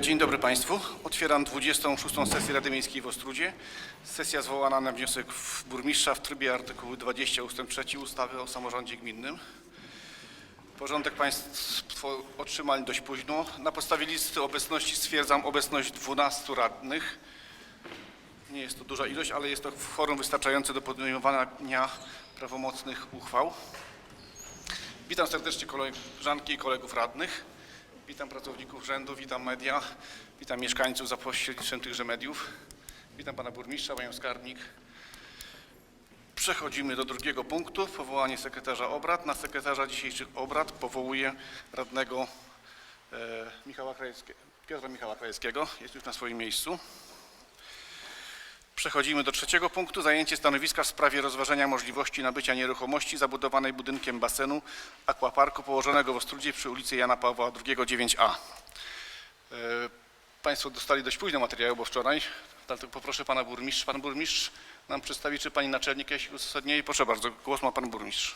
Dzień dobry Państwu. Otwieram 26. sesję Rady Miejskiej w Ostrudzie. Sesja zwołana na wniosek burmistrza w trybie artykułu 20 ust. 3 ustawy o samorządzie gminnym. Porządek Państwo otrzymali dość późno. Na podstawie listy obecności stwierdzam obecność 12 radnych. Nie jest to duża ilość, ale jest to forum wystarczające do podejmowania prawomocnych uchwał. Witam serdecznie koleżanki i kolegów radnych. Witam pracowników rzędu, witam media, witam mieszkańców za pośrednictwem tychże mediów. Witam pana burmistrza, panią skarbnik. Przechodzimy do drugiego punktu, powołanie sekretarza obrad. Na sekretarza dzisiejszych obrad powołuję radnego e, Michała Krajewskiego, Piotra Michała Krajewskiego. Jest już na swoim miejscu. Przechodzimy do trzeciego punktu. Zajęcie stanowiska w sprawie rozważenia możliwości nabycia nieruchomości zabudowanej budynkiem basenu aquaparku położonego w Ostrudzie przy ulicy Jana Pawła II 9A. E, Państwo dostali dość późno materiały, bo wczoraj, dlatego poproszę pana burmistrza. Pan burmistrz nam przedstawi, czy pani naczelnik jakieś uzasadnienie. Proszę bardzo, głos ma pan burmistrz.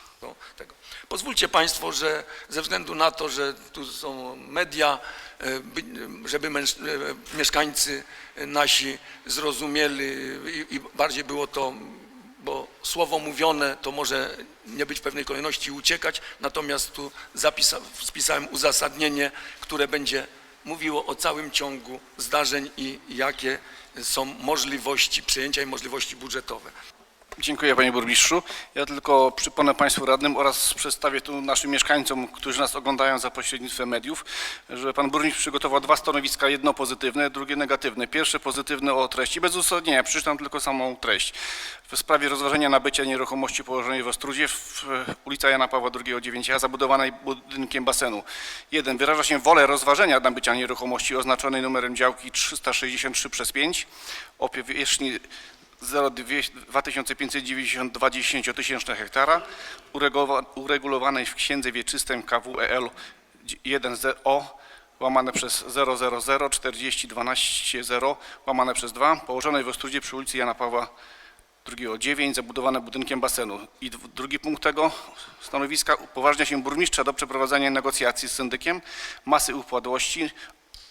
tego. Pozwólcie Państwo, że ze względu na to, że tu są media, e, by- żeby e, mieszkańcy nasi zrozumieli i, i bardziej było to, bo słowo mówione to może nie być w pewnej kolejności uciekać, natomiast tu zapisa, spisałem uzasadnienie, które będzie mówiło o całym ciągu zdarzeń i jakie są możliwości przyjęcia i możliwości budżetowe. Dziękuję panie burmistrzu. Ja tylko przypomnę państwu radnym oraz przedstawię tu naszym mieszkańcom, którzy nas oglądają za pośrednictwem mediów, że pan burmistrz przygotował dwa stanowiska, jedno pozytywne, drugie negatywne. Pierwsze pozytywne o treści, bez uzasadnienia, przeczytam tylko samą treść. W sprawie rozważenia nabycia nieruchomości położonej w Ostrudzie, w ulica Jana Pawła II 9a, zabudowanej budynkiem basenu. Jeden, wyraża się wolę rozważenia nabycia nieruchomości oznaczonej numerem działki 363 przez 5 o powierzchni 2592 10-tysięczne hektara uregulowa- uregulowanej w księdze wieczystej KWEL 1ZO łamane przez 000 40 12 0 łamane przez 2 położonej w Ostrudzie przy ulicy Jana Pawła II 9 zabudowane budynkiem basenu. I drugi punkt tego stanowiska upoważnia się burmistrza do przeprowadzenia negocjacji z syndykiem masy upadłości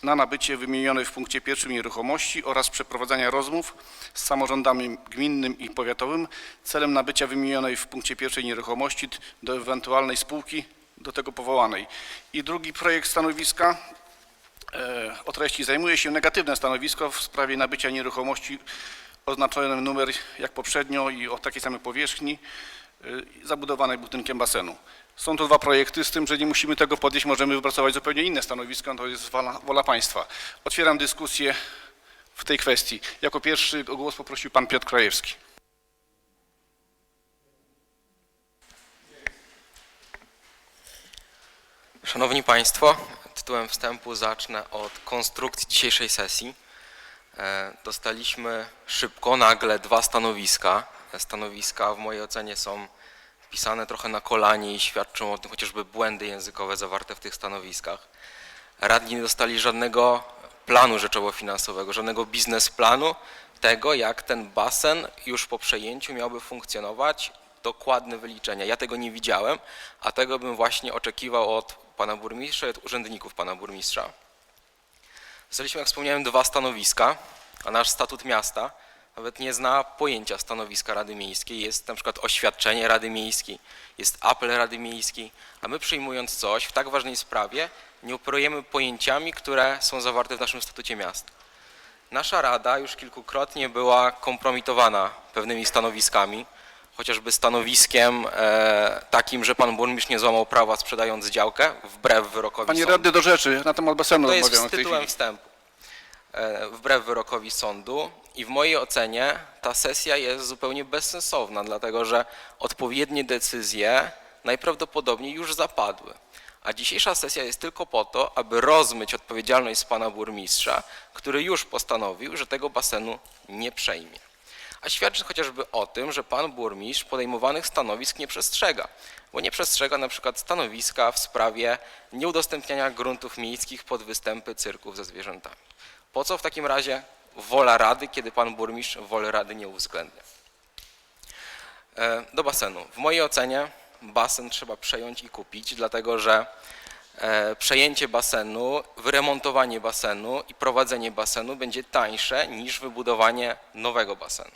na nabycie wymienionej w punkcie pierwszym nieruchomości oraz przeprowadzania rozmów z samorządami gminnym i powiatowym celem nabycia wymienionej w punkcie pierwszej nieruchomości do ewentualnej spółki do tego powołanej. I drugi projekt stanowiska e, o treści zajmuje się negatywne stanowisko w sprawie nabycia nieruchomości oznaczonym numer jak poprzednio i o takiej samej powierzchni e, zabudowanej budynkiem basenu. Są to dwa projekty, z tym, że nie musimy tego podjąć, możemy wypracować zupełnie inne stanowisko, to jest wola, wola państwa. Otwieram dyskusję w tej kwestii. Jako pierwszy o głos poprosił pan Piotr Krajewski. Szanowni Państwo, tytułem wstępu zacznę od konstrukcji dzisiejszej sesji. E, Dostaliśmy szybko, nagle dwa stanowiska. Stanowiska w mojej ocenie są pisane trochę na kolanie i świadczą o tym chociażby błędy językowe zawarte w tych stanowiskach. Radni nie dostali żadnego planu rzeczowo-finansowego, żadnego biznesplanu tego, jak ten basen już po przejęciu miałby funkcjonować, dokładne wyliczenia. Ja tego nie widziałem, a tego bym właśnie oczekiwał od pana burmistrza i od urzędników pana burmistrza. Dostaliśmy, jak wspomniałem, dwa stanowiska, a nasz statut miasta nawet nie zna pojęcia stanowiska Rady Miejskiej. Jest na przykład oświadczenie Rady Miejskiej, jest apel Rady Miejskiej, a my przyjmując coś w tak ważnej sprawie nie operujemy pojęciami, które są zawarte w naszym statucie miasta. Nasza Rada już kilkukrotnie była kompromitowana pewnymi stanowiskami, chociażby stanowiskiem e, takim, że pan burmistrz nie złamał prawa sprzedając działkę wbrew wyrokowi Panie sądu. radny do rzeczy, na temat basenu To jest rozmawiamy w tej tytułem chwili. wstępu. E, Wbrew wyrokowi sądu i w mojej ocenie ta sesja jest zupełnie bezsensowna, dlatego że odpowiednie decyzje najprawdopodobniej już zapadły. A dzisiejsza sesja jest tylko po to, aby rozmyć odpowiedzialność pana burmistrza, który już postanowił, że tego basenu nie przejmie. A świadczy chociażby o tym, że pan burmistrz podejmowanych stanowisk nie przestrzega, bo nie przestrzega na przykład stanowiska w sprawie nieudostępniania gruntów miejskich pod występy cyrków ze zwierzętami. Po co w takim razie wola rady, kiedy pan burmistrz wolę rady nie uwzględnia? E, Do basenu. W mojej ocenie basen trzeba przejąć i kupić, dlatego że e, przejęcie basenu, wyremontowanie basenu i prowadzenie basenu będzie tańsze niż wybudowanie nowego basenu.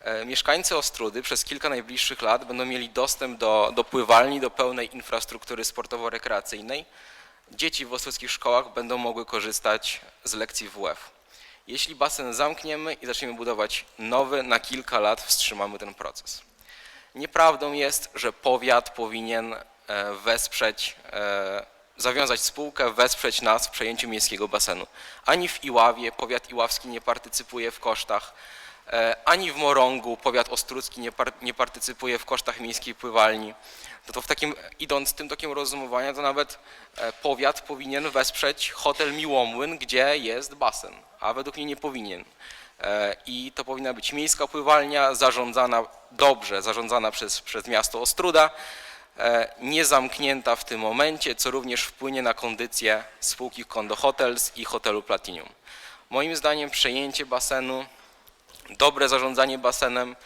E, Mieszkańcy Ostrudy przez kilka najbliższych lat będą mieli dostęp do, do pływalni, do pełnej infrastruktury sportowo-rekreacyjnej. Dzieci w ostrudzkich szkołach będą mogły korzystać z lekcji WF. Jeśli basen zamkniemy i zaczniemy budować nowy, na kilka lat wstrzymamy ten proces. Nieprawdą jest, że powiat powinien e, wesprzeć, e, zawiązać spółkę, wesprzeć nas w przejęciu miejskiego basenu. Ani w Iławie powiat iławski nie partycypuje w kosztach, ani w Morągu powiat ostrucki nie, par, nie partycypuje w kosztach miejskiej pływalni. No to w takim, idąc tym tokiem rozumowania, to nawet e, powiat powinien wesprzeć hotel Miłomłyn, gdzie jest basen, a według mnie nie powinien. E, I to powinna być miejska pływalnia, zarządzana dobrze, zarządzana przez, przez miasto Ostruda, e, nie zamknięta w tym momencie, co również wpłynie na kondycję spółki Kondo Hotels i hotelu Platinum. Moim zdaniem przejęcie basenu, dobre zarządzanie basenem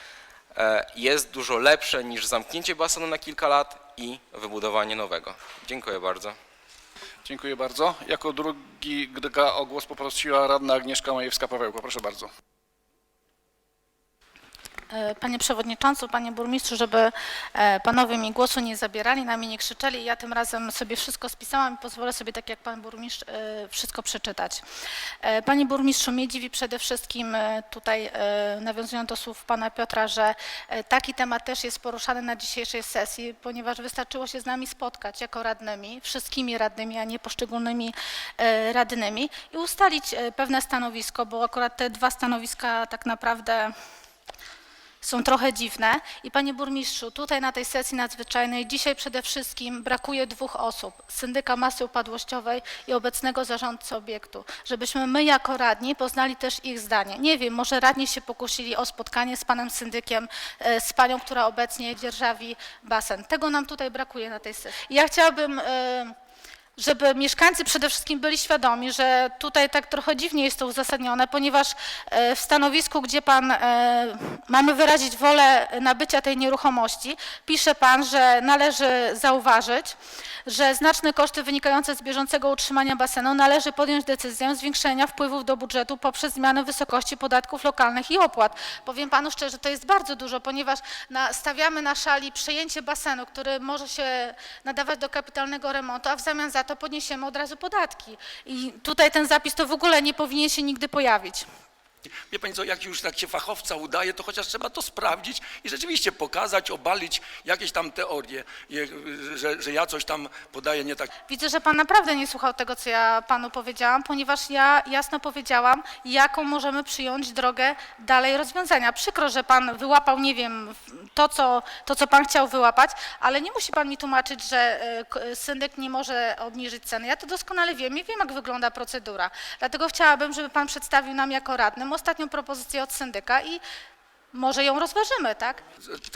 e, jest dużo lepsze niż zamknięcie basenu na kilka lat i wybudowanie nowego. Dziękuję bardzo. Dziękuję bardzo. Jako drugi GDK o głos poprosiła radna Agnieszka Majewska-Pawełko. Proszę bardzo. E, Panie Przewodniczący, Panie Burmistrzu, żeby e, Panowie mi głosu nie zabierali, na mnie nie krzyczeli. Ja tym razem sobie wszystko spisałam i pozwolę sobie, tak jak Pan Burmistrz, e, wszystko przeczytać. Panie Burmistrzu, mnie dziwi przede wszystkim tutaj, nawiązując do słów Pana Piotra, że taki temat też jest poruszany na dzisiejszej sesji, ponieważ wystarczyło się z nami spotkać jako radnymi, wszystkimi radnymi, a nie poszczególnymi radnymi i ustalić pewne stanowisko, bo akurat te dwa stanowiska tak naprawdę są trochę dziwne. I panie burmistrzu, tutaj na tej sesji nadzwyczajnej dzisiaj przede wszystkim brakuje dwóch osób, syndyka masy upadłościowej i obecnego zarządcy obiektu, żebyśmy my jako radni poznali też ich zdanie. Nie wiem, może radni się pokusili o spotkanie z panem syndykiem, e, z panią, która obecnie dzierżawi basen. Tego nam tutaj brakuje na tej sesji. Ja chciałabym e, żeby mieszkańcy przede wszystkim byli świadomi, że tutaj tak trochę dziwnie jest to uzasadnione, ponieważ e, w stanowisku, gdzie pan e, mamy wyrazić wolę nabycia tej nieruchomości, pisze pan, że należy zauważyć, że znaczne koszty wynikające z bieżącego utrzymania basenu należy podjąć decyzję zwiększenia wpływów do budżetu poprzez zmianę wysokości podatków lokalnych i opłat. Powiem panu szczerze, to jest bardzo dużo, ponieważ na, stawiamy na szali przejęcie basenu, który może się nadawać do kapitalnego remontu, a w zamian za to podniesiemy od razu podatki. I tutaj ten zapis to w ogóle nie powinien się nigdy pojawić. Wie pani co, jak już tak się fachowca udaje, to chociaż trzeba to sprawdzić i rzeczywiście pokazać, obalić jakieś tam teorie, że, że ja coś tam podaję nie tak. Widzę, że pan naprawdę nie słuchał tego, co ja panu powiedziałam, ponieważ ja jasno powiedziałam, jaką możemy przyjąć drogę dalej rozwiązania. Przykro, że pan wyłapał, nie wiem, to co, to, co pan chciał wyłapać, ale nie musi pan mi tłumaczyć, że e, k- syndyk nie może obniżyć ceny. Ja to doskonale wiem i wiem, jak wygląda procedura. Dlatego chciałabym, żeby pan przedstawił nam jako radnym ostatnią propozycję od syndyka i może ją rozważymy, tak?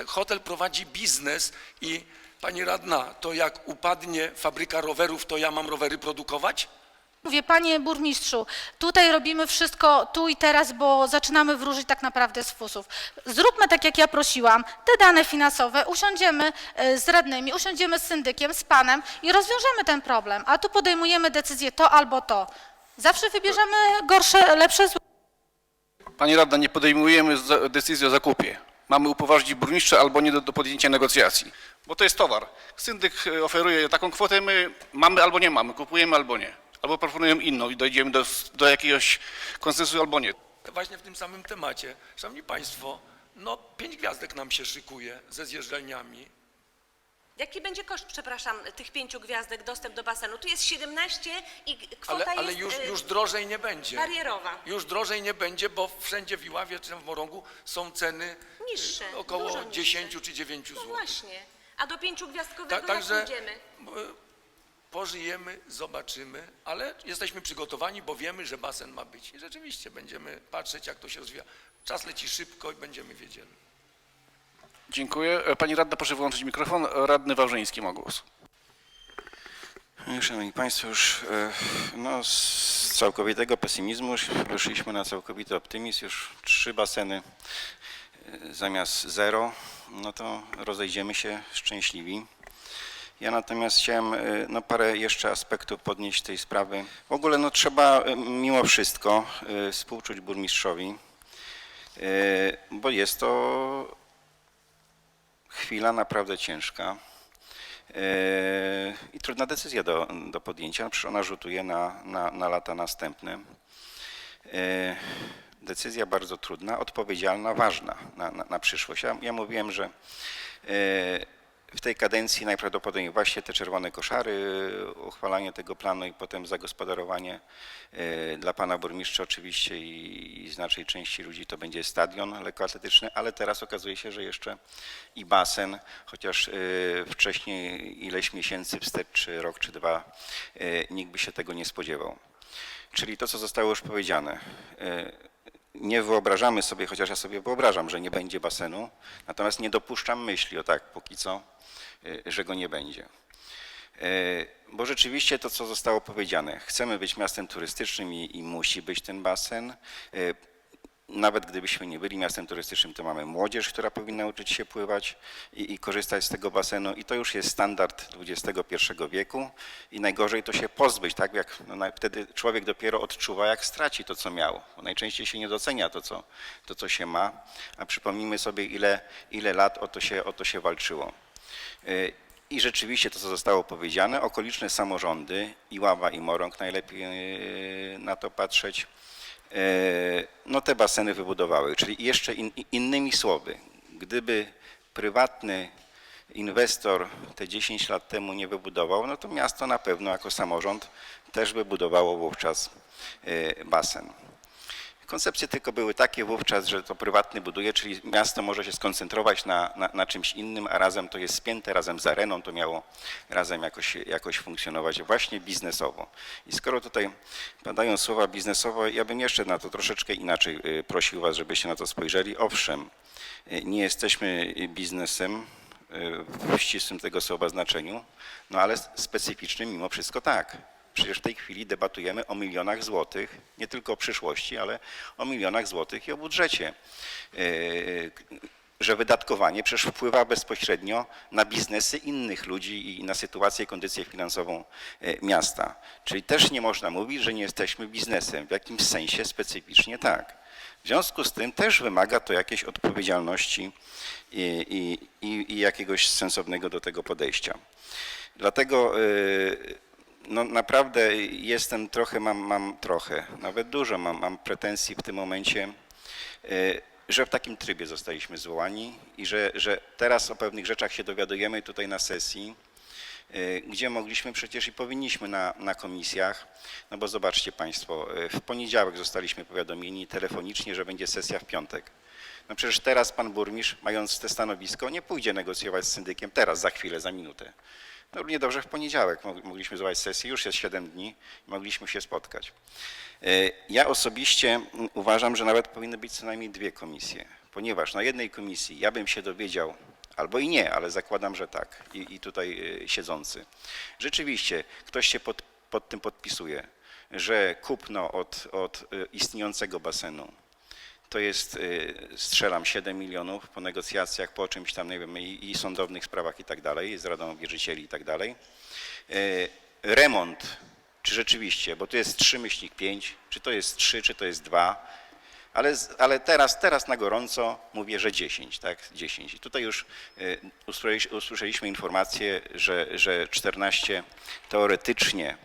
Hotel prowadzi biznes i pani radna, to jak upadnie fabryka rowerów, to ja mam rowery produkować? Mówię, panie burmistrzu, tutaj robimy wszystko tu i teraz, bo zaczynamy wróżyć tak naprawdę z fusów. Zróbmy tak, jak ja prosiłam, te dane finansowe, usiądziemy e, z radnymi, usiądziemy z syndykiem, z panem i rozwiążemy ten problem. A tu podejmujemy decyzję to albo to. Zawsze wybierzemy gorsze, lepsze. Pani radna, nie podejmujemy decyzji o zakupie. Mamy upoważnić burmistrza albo nie do, do podjęcia negocjacji. Bo to jest towar. Syndyk e, oferuje taką kwotę, my mamy albo nie mamy, kupujemy albo nie. Albo proponujemy inną i dojdziemy do, do jakiegoś konsensusu albo nie. Właśnie w tym samym temacie. Szanowni Państwo, no pięć gwiazdek nam się szykuje ze zjeżdżalniami. Jaki będzie koszt, przepraszam, tych pięciu gwiazdek, dostęp do basenu? Tu jest 17 i kwota Ale, ale jest już, y, już drożej nie będzie. barierowa. Już drożej nie będzie, bo wszędzie w Iławie czy w Morągu są ceny Niższe, y, około dużo niższe. 10 czy 9 No zł. właśnie. A do pięciogwiazdkowego Ta, także jak pójdziemy? y, pożyjemy, zobaczymy, ale jesteśmy przygotowani, bo wiemy, że basen ma być. I rzeczywiście będziemy patrzeć, jak to się rozwija. Czas leci szybko i będziemy wiedzieli. Dziękuję. E, Pani radna, proszę wyłączyć mikrofon. Radny Wawrzyński ma głos. Szanowni Państwo, już e, no, z całkowitego pesymizmu już weszliśmy na całkowity optymizm. Już trzy baseny e, zamiast zero, no to rozejdziemy się szczęśliwi. Ja natomiast chciałem no, parę jeszcze aspektów podnieść tej sprawy. W ogóle no, trzeba mimo wszystko współczuć burmistrzowi, bo jest to chwila naprawdę ciężka y, i trudna decyzja do, do podjęcia. Przecież ona rzutuje na, na, na lata następne. Y, Decyzja bardzo trudna, odpowiedzialna, ważna na, na, na przyszłość. Ja, ja mówiłem, że y, w tej kadencji najprawdopodobniej właśnie te czerwone koszary, uchwalanie tego planu i potem zagospodarowanie y, dla pana burmistrza oczywiście i, znacznej części ludzi to będzie stadion lekkoatletyczny, ale teraz okazuje się, że jeszcze i basen, chociaż y, wcześniej ileś miesięcy wstecz, czy rok, czy dwa, y, nikt by się tego nie spodziewał. Czyli to, co zostało już powiedziane. Y, Nie wyobrażamy sobie, chociaż ja sobie wyobrażam, że nie będzie basenu, natomiast nie dopuszczam myśli o tak póki co, y, że go nie będzie. Y, Bo rzeczywiście to, co zostało powiedziane, chcemy być miastem turystycznym i, i musi być ten basen. Nawet gdybyśmy nie byli miastem turystycznym, to mamy młodzież, która powinna uczyć się pływać i, i korzystać z tego basenu. I to już jest standard XXI wieku. I najgorzej to się pozbyć, tak jak no, wtedy człowiek dopiero odczuwa, jak straci to, co miał, bo najczęściej się nie docenia to, co, to, co się ma, a przypomnijmy sobie, ile, ile lat o to się, o to się walczyło. Y, I rzeczywiście to, co zostało powiedziane, okoliczne samorządy, i Ława, i Morąg, najlepiej y, na to patrzeć, no te baseny wybudowały. Czyli jeszcze in, innymi słowy, gdyby prywatny inwestor te 10 lat temu nie wybudował, no to miasto na pewno jako samorząd też by budowało wówczas y, basen. Koncepcje tylko były takie wówczas, że to prywatny buduje, czyli miasto może się skoncentrować na, na, na czymś innym, a razem to jest spięte, razem z areną to miało razem jakoś, jakoś funkcjonować właśnie biznesowo. I skoro tutaj padają słowa biznesowo, ja bym jeszcze na to troszeczkę inaczej y, prosił Was, żebyście na to spojrzeli. Owszem, y, nie jesteśmy biznesem y, w ścisłym tego słowa znaczeniu, no ale specyficznym mimo wszystko tak. Przecież w tej chwili debatujemy o milionach złotych, nie tylko o przyszłości, ale o milionach złotych i o budżecie. Yy, Że wydatkowanie przecież wpływa bezpośrednio na biznesy innych ludzi i na sytuację i kondycję finansową yy, miasta. Czyli też nie można mówić, że nie jesteśmy biznesem. W jakimś sensie specyficznie tak. W związku z tym też wymaga to jakiejś odpowiedzialności i, i, i, i jakiegoś sensownego do tego podejścia. Dlatego yy, no naprawdę jestem trochę, mam, mam trochę, nawet dużo mam, mam pretensji w tym momencie, y, że w takim trybie zostaliśmy zwołani i że, że teraz o pewnych rzeczach się dowiadujemy tutaj na sesji, y, gdzie mogliśmy przecież i powinniśmy na, na komisjach, no bo zobaczcie Państwo, y, w poniedziałek zostaliśmy powiadomieni telefonicznie, że będzie sesja w piątek. No przecież teraz pan burmistrz, mając te stanowisko, nie pójdzie negocjować z syndykiem teraz, za chwilę, za minutę. No równie dobrze w poniedziałek mog- mogliśmy zwołać sesję, już jest 7 dni, mogliśmy się spotkać. Y, Ja osobiście uważam, że nawet powinny być co najmniej dwie komisje, ponieważ na jednej komisji ja bym się dowiedział, albo i nie, ale zakładam, że tak, i, i tutaj y, siedzący. Rzeczywiście ktoś się pod, pod tym podpisuje, że kupno od, od y, istniejącego basenu to jest, y, strzelam, 7 milionów po negocjacjach, po czymś tam, nie wiem, i, i sądownych sprawach i tak dalej, z Radą Wierzycieli i tak dalej. Y, Remont, czy rzeczywiście, bo to jest 3 myślnik 5, czy to jest 3, czy to jest 2, ale, ale teraz, teraz na gorąco mówię, że 10, tak, 10. I tutaj już y, usłyszeli- usłyszeliśmy informację, że, że 14 teoretycznie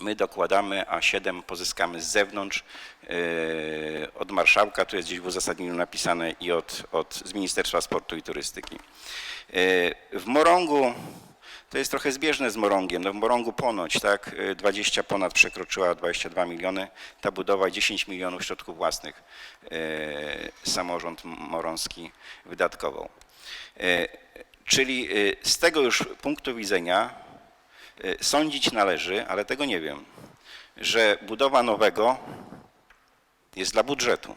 my dokładamy, a 7 pozyskamy z zewnątrz yy, od marszałka, tu jest gdzieś w uzasadnieniu napisane i od, od, z Ministerstwa Sportu i Turystyki. Yy, W Morągu to jest trochę zbieżne z Morągiem. No w Morągu ponoć, tak, yy, 20 ponad przekroczyła 22 miliony, ta budowa 10 milionów środków własnych samorząd morąski wydatkował. Czyli z tego już punktu widzenia Sądzić należy, ale tego nie wiem, że budowa nowego jest dla budżetu.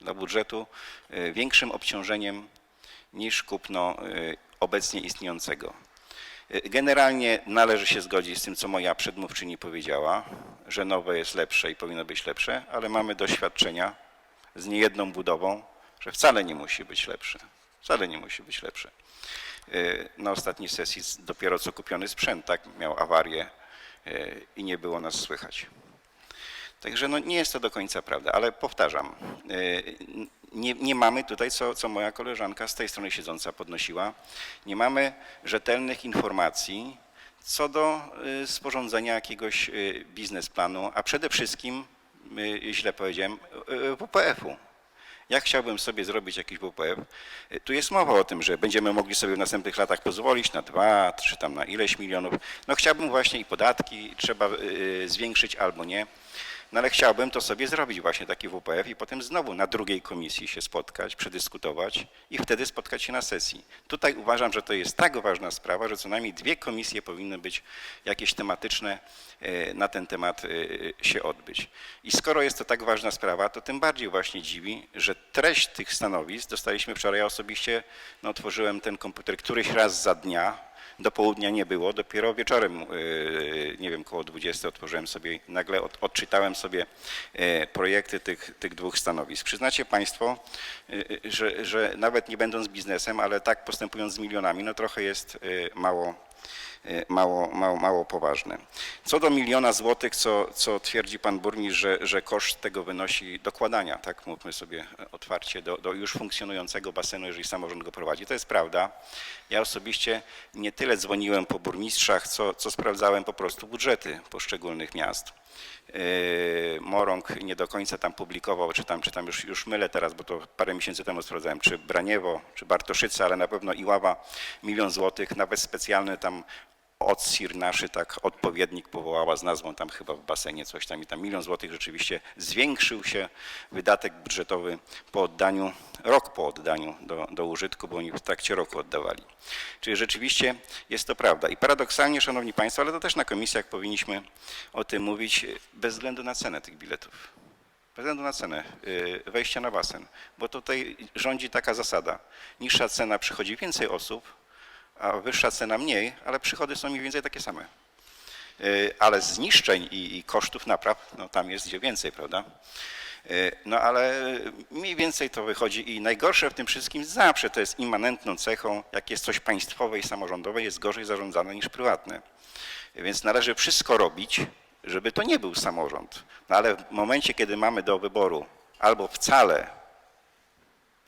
Dla budżetu y, większym obciążeniem niż kupno y, obecnie istniejącego. Y, Generalnie należy się zgodzić z tym, co moja przedmówczyni powiedziała, że nowe jest lepsze i powinno być lepsze, ale mamy doświadczenia z niejedną budową, że wcale nie musi być lepsze. Wcale nie musi być lepsze. Y, na ostatniej sesji dopiero co kupiony sprzęt, tak, miał awarię y, i nie było nas słychać. Także no, nie jest to do końca prawda, ale powtarzam, y, nie, nie mamy tutaj, co, co moja koleżanka z tej strony siedząca podnosiła, nie mamy rzetelnych informacji co do sporządzenia jakiegoś biznesplanu, a przede wszystkim, źle powiedziałem, WPF-u. Ja chciałbym sobie zrobić jakiś WPF. Y, Tu jest mowa o tym, że będziemy mogli sobie w następnych latach pozwolić na dwa, czy tam na ileś milionów. No chciałbym właśnie i podatki trzeba y, zwiększyć albo nie. No ale chciałbym to sobie zrobić właśnie taki WPF i potem znowu na drugiej komisji się spotkać, przedyskutować i wtedy spotkać się na sesji. Tutaj uważam, że to jest tak ważna sprawa, że co najmniej dwie komisje powinny być jakieś tematyczne e, na ten temat e, się odbyć. I skoro jest to tak ważna sprawa, to tym bardziej właśnie dziwi, że treść tych stanowisk dostaliśmy wczoraj. Ja osobiście no, otworzyłem ten komputer któryś raz za dnia, do południa nie było, dopiero wieczorem, yy, nie wiem, koło 20 otworzyłem sobie, nagle od, odczytałem sobie e, projekty tych, tych dwóch stanowisk. Przyznacie Państwo, yy, że, że nawet nie będąc biznesem, ale tak postępując z milionami, no trochę jest mało, mało, mało, mało poważne. Co do miliona złotych, co, co twierdzi Pan Burmistrz, że, że koszt tego wynosi dokładania, tak mówmy sobie otwarcie, do, do już funkcjonującego basenu, jeżeli samorząd go prowadzi. To jest prawda. Ja osobiście nie tyle dzwoniłem po burmistrzach, co, co sprawdzałem po prostu budżety poszczególnych miast. Yy, Morąg nie do końca tam publikował, czy tam, czy tam już, już mylę teraz, bo to parę miesięcy temu sprawdzałem, czy Braniewo, czy Bartoszyce, ale na pewno Iława milion złotych, nawet specjalny tam od Sirnaszy, tak odpowiednik powołała z nazwą tam chyba w basenie coś tam i tam milion złotych rzeczywiście zwiększył się wydatek budżetowy po oddaniu, rok po oddaniu do, do użytku, bo oni w trakcie roku oddawali. Czyli rzeczywiście jest to prawda. I paradoksalnie, Szanowni Państwo, ale to też na komisjach powinniśmy o tym mówić, bez względu na cenę tych biletów. Bez względu na cenę y, wejścia na basen, bo tutaj rządzi taka zasada. Niższa cena przychodzi więcej osób, a wyższa cena mniej, ale przychody są mniej więcej takie same. Y, Ale zniszczeń i, kosztów napraw, no tam jest gdzie więcej, prawda? Y, No ale mniej więcej to wychodzi i najgorsze w tym wszystkim zawsze to jest immanentną cechą, jak jest coś państwowe i samorządowe, jest gorzej zarządzane niż prywatne. Więc należy wszystko robić, żeby to nie był samorząd. No ale w momencie, kiedy mamy do wyboru albo wcale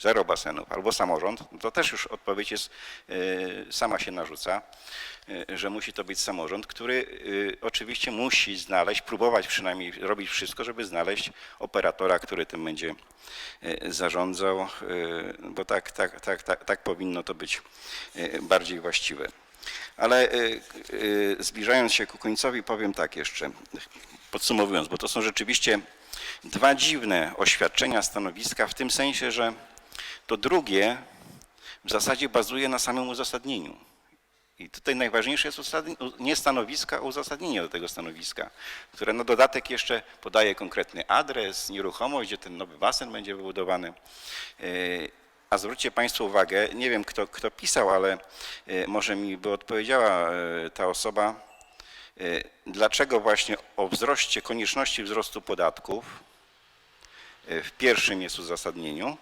zero basenów albo samorząd, to też już odpowiedź jest, y, sama się narzuca, y, że musi to być samorząd, który y, oczywiście musi znaleźć, próbować przynajmniej robić wszystko, żeby znaleźć operatora, który tym będzie zarządzał, bo tak, tak, tak, tak, tak powinno to być bardziej właściwe. Ale zbliżając się ku końcowi powiem tak jeszcze, podsumowując, bo to są rzeczywiście dwa dziwne oświadczenia, stanowiska w tym sensie, że to drugie w zasadzie bazuje na samym uzasadnieniu. I tutaj najważniejsze jest nie stanowiska, a uzasadnienie do tego stanowiska, które na dodatek jeszcze podaje konkretny adres, nieruchomość, gdzie ten nowy basen będzie wybudowany. Yy, A zwróćcie Państwo uwagę, nie wiem kto, kto pisał, ale yy, może mi by odpowiedziała yy, ta osoba, dlaczego właśnie o wzroście, konieczności wzrostu podatków w pierwszym jest uzasadnieniu,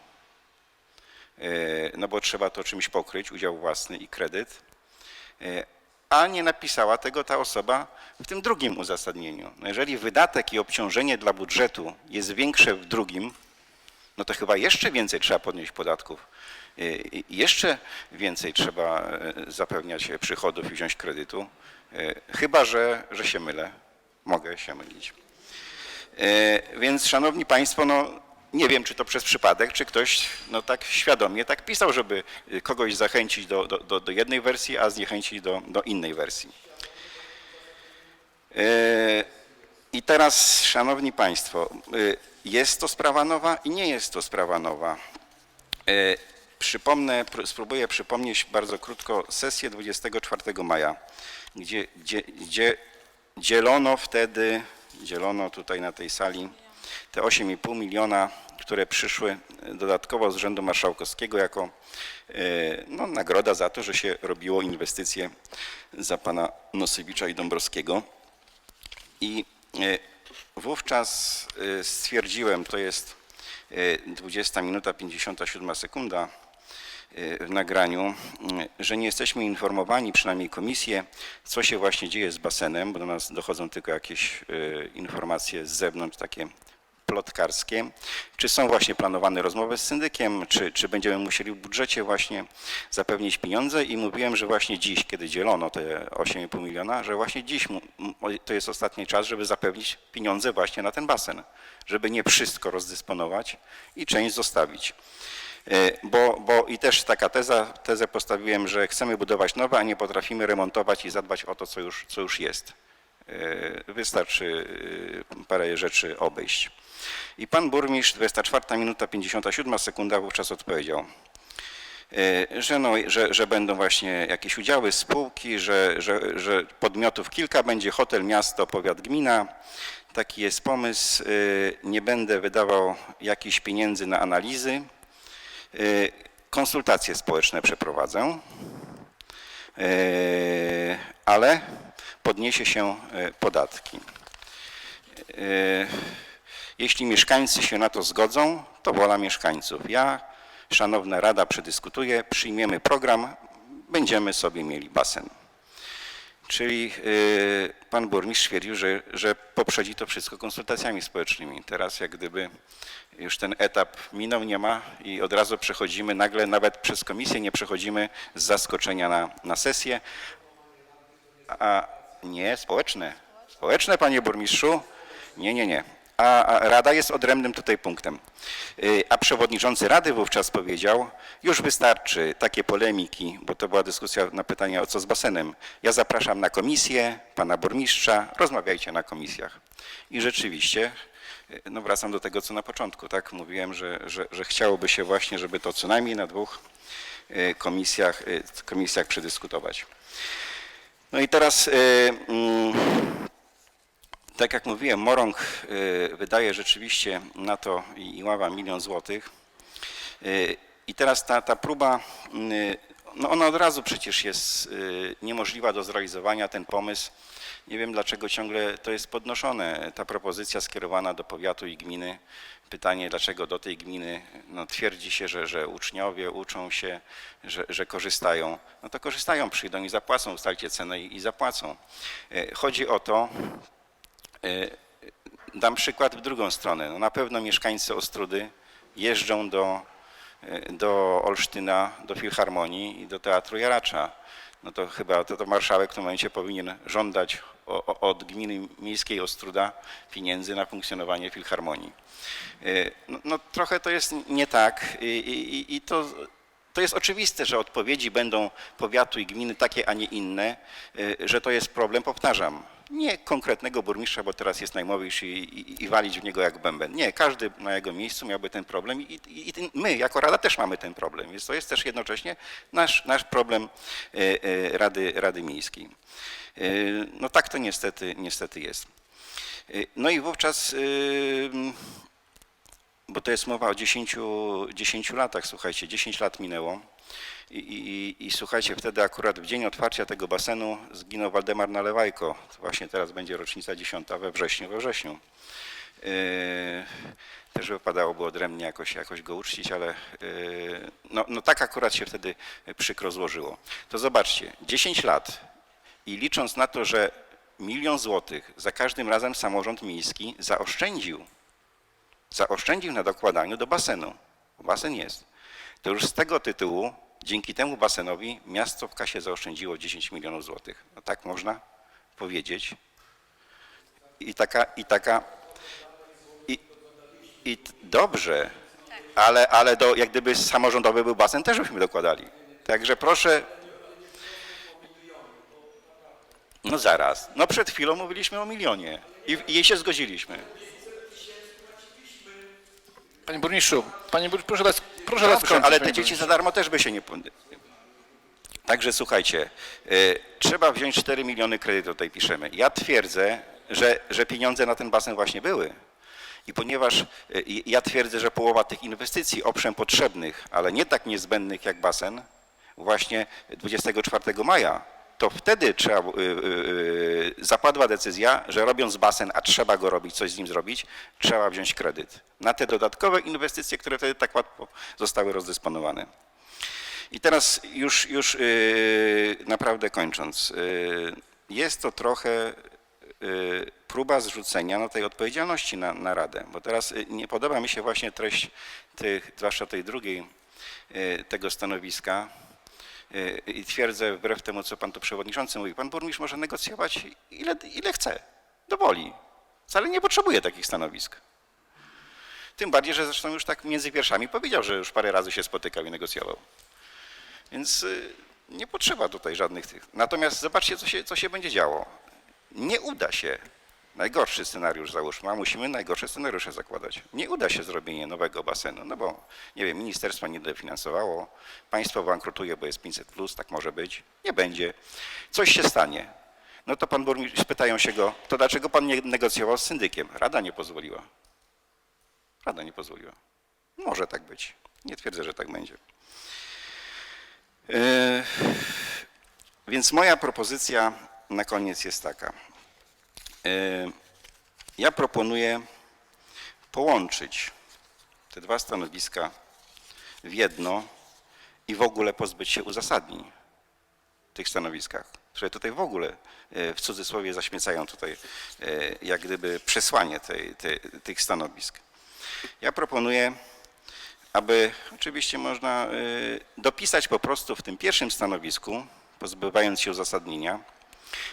no bo trzeba to czymś pokryć, udział własny i kredyt, yy, a nie napisała tego ta osoba w tym drugim uzasadnieniu. No jeżeli wydatek i obciążenie dla budżetu jest większe w drugim, no to chyba jeszcze więcej trzeba podnieść podatków. yy, i Jeszcze więcej trzeba zapewniać przychodów i wziąć kredytu. Chyba, że, że się mylę. Mogę się mylić. E, Więc szanowni państwo, no nie wiem, czy to przez przypadek, czy ktoś no, tak świadomie tak pisał, żeby y, kogoś zachęcić do, do, do, jednej wersji, a zniechęcić do, do innej wersji. E, I teraz, szanowni państwo, y, jest to sprawa nowa i nie jest to sprawa nowa. E, Przypomnę, pr- spróbuję przypomnieć bardzo krótko sesję 24 maja, gdzie, gdzie, gdzie dzielono wtedy, dzielono tutaj na tej sali te 8,5 miliona, które przyszły dodatkowo z Urzędu Marszałkowskiego jako e, no, nagroda za to, że się robiło inwestycje za pana Nosywicza i Dąbrowskiego. I e, wówczas e, stwierdziłem, to jest e, 20 minuta 57 sekunda, w nagraniu, że nie jesteśmy informowani, przynajmniej komisje, co się właśnie dzieje z basenem, bo do nas dochodzą tylko jakieś informacje z zewnątrz, takie plotkarskie. Czy są właśnie planowane rozmowy z syndykiem, czy, czy będziemy musieli w budżecie właśnie zapewnić pieniądze i mówiłem, że właśnie dziś, kiedy dzielono te 8,5 miliona, że właśnie dziś to jest ostatni czas, żeby zapewnić pieniądze właśnie na ten basen, żeby nie wszystko rozdysponować i część zostawić. E, Bo, bo i też taka teza, tezę postawiłem, że chcemy budować nowe, a nie potrafimy remontować i zadbać o to, co już, co już jest. E, Wystarczy e, parę rzeczy obejść. I pan burmistrz, 24 minuta 57 sekunda wówczas odpowiedział, e, że, no, że, że będą właśnie jakieś udziały, spółki, że, że, że podmiotów kilka będzie, hotel, miasto, powiat, gmina. Taki jest pomysł. Nie będę wydawał jakichś pieniędzy na analizy. Konsultacje społeczne przeprowadzę, ale podniesie się e, podatki. E, Jeśli mieszkańcy się na to zgodzą, to wola mieszkańców. Ja, szanowna Rada, przedyskutuję, przyjmiemy program, będziemy sobie mieli basen. Czyli y, pan burmistrz stwierdził, że, że poprzedzi to wszystko konsultacjami społecznymi. Teraz jak gdyby już ten etap minął, nie ma i od razu przechodzimy, nagle nawet przez komisję nie przechodzimy z zaskoczenia na, na sesję. A nie, społeczne. Społeczne, panie burmistrzu? Nie, nie, nie. A, Rada jest odrębnym tutaj punktem. Y, A przewodniczący Rady wówczas powiedział, już wystarczy takie polemiki, bo to była dyskusja na pytanie o co z basenem. Ja zapraszam na komisję, pana burmistrza, rozmawiajcie na komisjach. I rzeczywiście, y, no wracam do tego, co na początku, tak? Mówiłem, że, że, że chciałoby się właśnie, żeby to co najmniej na dwóch y, komisjach, komisjach przedyskutować. No i teraz, y, mm, tak jak mówiłem, Morąg y, wydaje rzeczywiście na to i ława milion złotych. Y, I teraz ta, ta próba, no ona od razu przecież jest niemożliwa do zrealizowania, ten pomysł. Nie wiem dlaczego ciągle to jest podnoszone, ta propozycja skierowana do powiatu i gminy. Pytanie, dlaczego do tej gminy no, twierdzi się, że, że uczniowie uczą się, że, że korzystają. No to korzystają, przyjdą i zapłacą, ustalcie cenę i, i zapłacą. Y, Chodzi o to, y, dam przykład w drugą stronę. No, na pewno mieszkańcy Ostrudy jeżdżą do, y, do Olsztyna, do Filharmonii i do Teatru Jaracza. No to chyba to, to marszałek w tym momencie powinien żądać o, o, od gminy miejskiej Ostruda pieniędzy na funkcjonowanie Filharmonii. Y, No, no trochę to jest nie tak i, i, i to, to jest oczywiste, że odpowiedzi będą powiatu i gminy takie, a nie inne, y, że to jest problem, powtarzam. Nie konkretnego burmistrza, bo teraz jest najmowniejszy i, i, i walić w niego jak bęben. Nie, każdy na jego miejscu miałby ten problem i, i, i my jako Rada też mamy ten problem, więc to jest też jednocześnie nasz, nasz problem y, y, Rady, Rady Miejskiej. Y, No tak to niestety, niestety jest. No i wówczas bo to jest mowa o 10, 10 latach, słuchajcie, 10 lat minęło. I, i, I słuchajcie, wtedy akurat w dzień otwarcia tego basenu zginął Waldemar Nalewajko. Właśnie teraz będzie rocznica 10 we wrześniu, we wrześniu. Yy, też wypadałoby odrębnie jakoś, jakoś go uczcić, ale yy, no, no tak akurat się wtedy przykro złożyło. To zobaczcie, 10 lat i licząc na to, że milion złotych za każdym razem samorząd miejski zaoszczędził zaoszczędził na dokładaniu do basenu. Basen jest. To już z tego tytułu, dzięki temu basenowi, miasto w kasie zaoszczędziło 10 milionów złotych. No tak można powiedzieć. I taka, i taka, i, i dobrze, ale, ale do, jak gdyby samorządowy był basen, też byśmy dokładali. Także proszę. No zaraz. No przed chwilą mówiliśmy o milionie i, i się zgodziliśmy. Panie burmistrzu, panie burmistrzu, proszę dać, proszę Dobrze, skończyć, ale te dzieci za darmo też by się nie... Także słuchajcie, y, trzeba wziąć 4 miliony kredytu, tutaj piszemy. Ja twierdzę, że, że pieniądze na ten basen właśnie były. I ponieważ y, ja twierdzę, że połowa tych inwestycji, owszem potrzebnych, ale nie tak niezbędnych jak basen, właśnie 24 maja, to wtedy trzeba, y, y, y, zapadła decyzja, że robiąc basen, a trzeba go robić, coś z nim zrobić, trzeba wziąć kredyt na te dodatkowe inwestycje, które wtedy tak łatwo zostały rozdysponowane. I teraz już, już naprawdę kończąc, jest to trochę próba zrzucenia no, tej odpowiedzialności na, na Radę, bo teraz nie podoba mi się właśnie treść tych, zwłaszcza tej drugiej tego stanowiska i twierdzę wbrew temu, co pan tu przewodniczący mówi, pan burmistrz może negocjować ile, ile chce, do woli. Wcale nie potrzebuje takich stanowisk. Tym bardziej, że zresztą już tak między wierszami powiedział, że już parę razy się spotykał i negocjował. Więc y, nie potrzeba tutaj żadnych tych. Natomiast zobaczcie, co się, co się będzie działo. Nie uda się, najgorszy scenariusz załóżmy, a musimy najgorsze scenariusze zakładać. Nie uda się zrobienie nowego basenu, no bo, nie wiem, ministerstwo nie dofinansowało, państwo bankrutuje, bo jest 500+, plus, tak może być. Nie będzie. Coś się stanie. No to pan burmistrz, spytają się go, to dlaczego pan nie negocjował z syndykiem? Rada nie pozwoliła. Rada nie pozwoliła. Może tak być. Nie twierdzę, że tak będzie. Yy, Więc moja propozycja na koniec jest taka. Yy, Ja proponuję połączyć te dwa stanowiska w jedno i w ogóle pozbyć się uzasadnień w tych stanowiskach, które tutaj w ogóle yy, w cudzysłowie zaśmiecają tutaj yy, jak gdyby przesłanie tej, tej, tych stanowisk. Ja proponuję, aby oczywiście można dopisać po prostu w tym pierwszym stanowisku, pozbywając się uzasadnienia,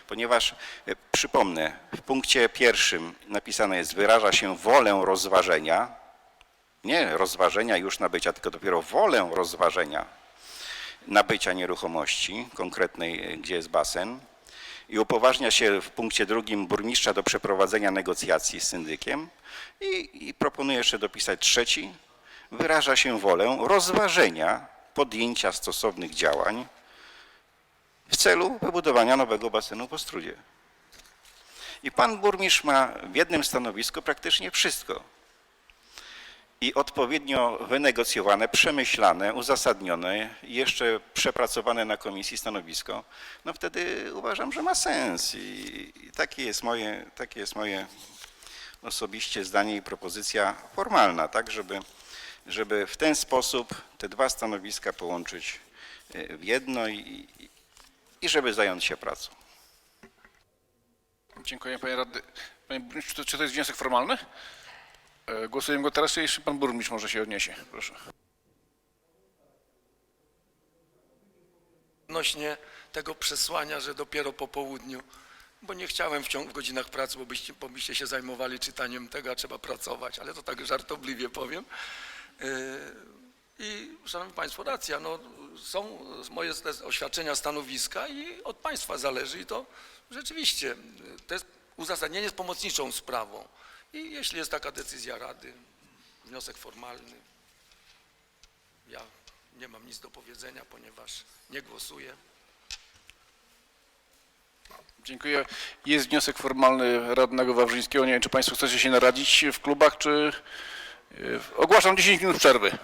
ponieważ y, przypomnę, w punkcie pierwszym napisane jest wyraża się wolę rozważenia, nie rozważenia już nabycia, tylko dopiero wolę rozważenia nabycia nieruchomości konkretnej, y, gdzie jest basen. I upoważnia się w punkcie drugim burmistrza do przeprowadzenia negocjacji z syndykiem. I, i jeszcze dopisać trzeci, wyraża się wolę rozważenia podjęcia stosownych działań w celu wybudowania nowego basenu w Ostrudzie. I pan burmistrz ma w jednym stanowisku praktycznie wszystko. I odpowiednio wynegocjowane, przemyślane, uzasadnione jeszcze przepracowane na komisji stanowisko, no wtedy uważam, że ma sens. I, i takie jest moje, takie jest moje osobiście zdanie i propozycja formalna, tak, żeby, żeby w ten sposób te dwa stanowiska połączyć e, w jedno i, i, żeby zająć się pracą. Dziękuję panie radny. Panie burmistrzu, czy to jest wniosek formalny? E, Głosujemy go teraz, jeszcze pan burmistrz może się odniesie? Proszę. odnośnie tego przesłania, że dopiero po południu, bo nie chciałem w ciągu w godzinach pracy, bo byście, bo byście się zajmowali czytaniem tego, a trzeba pracować, ale to tak żartobliwie powiem. Yy, I szanowni państwo, racja, no, są moje oświadczenia, stanowiska i od państwa zależy i to rzeczywiście to jest uzasadnienie z pomocniczą sprawą. I jeśli jest taka decyzja Rady, wniosek formalny, ja nie mam nic do powiedzenia, ponieważ nie głosuję. Dziękuję. Jest wniosek formalny radnego Wawrzyńskiego. Nie wiem, czy państwo chcecie się naradzić w klubach, czy... e, Ogłaszam 10 minut przerwy.